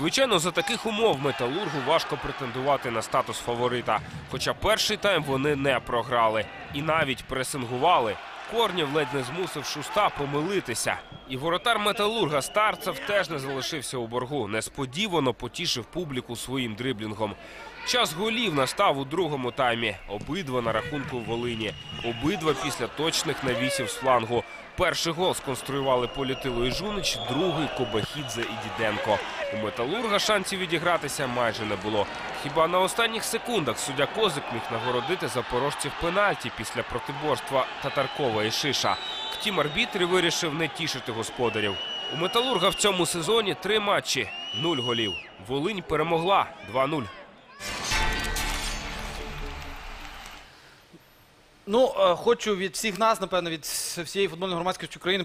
Звичайно, за таких умов металургу важко претендувати на статус фаворита. Хоча перший тайм вони не програли і навіть пресингували. Корнів ледь не змусив шуста помилитися. І воротар металурга Старцев теж не залишився у боргу. Несподівано потішив публіку своїм дриблінгом. Час голів настав у другому таймі. Обидва на рахунку в Волині. Обидва після точних навісів з флангу. Перший гол сконструювали Політило і Жунич, другий Кобахідзе і Діденко. У металурга шансів відігратися майже не було. Хіба на останніх секундах суддя Козик міг нагородити запорожців пенальті після протиборства Татаркова і Шиша. Втім, арбітр вирішив не тішити господарів. У металурга в цьому сезоні три матчі, нуль голів. Волинь перемогла 2-0. Ну, е, хочу від всіх нас, напевно, від всієї футбольної громадськості України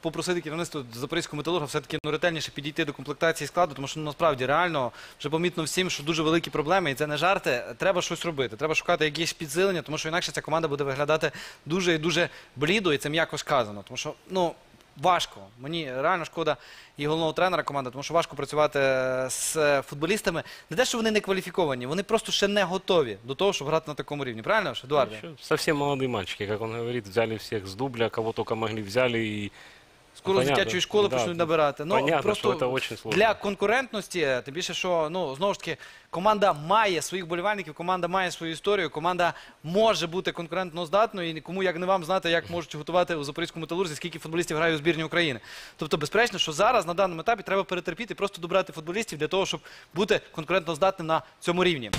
попросити керівництво Запорізького металурга все-таки ну, ретельніше підійти до комплектації складу, тому що ну, насправді реально вже помітно всім, що дуже великі проблеми, і це не жарти. Треба щось робити. Треба шукати якісь підсилення, тому що інакше ця команда буде виглядати дуже і дуже блідо, і це м'яко сказано. Тому що, ну. Важко. Мені реально шкода і головного тренера команди, тому що важко працювати е, з футболістами. Не те, що вони не кваліфіковані, вони просто ще не готові до того, щоб грати на такому рівні. Правильно ж, Едуарде? Еще совсем молодые мальчики, как он говорит, взяли всех с дубля, кого только могли взяли и Скоро з Понятно. дитячої школи Да, почнуть набирати. Ну, понятно, просто що це очень сложно. для конкурентності, тим більше, що ну знову ж таки команда має своїх болівальників, команда має свою історію, команда може бути конкурентно здатною. І нікому як не вам знати, як можуть готувати у запорізькому металурзі, скільки футболістів грає у збірні України. Тобто, безперечно, що зараз на даному етапі треба перетерпіти, і просто добрати футболістів для того, щоб бути конкурентно здатним на цьому рівні.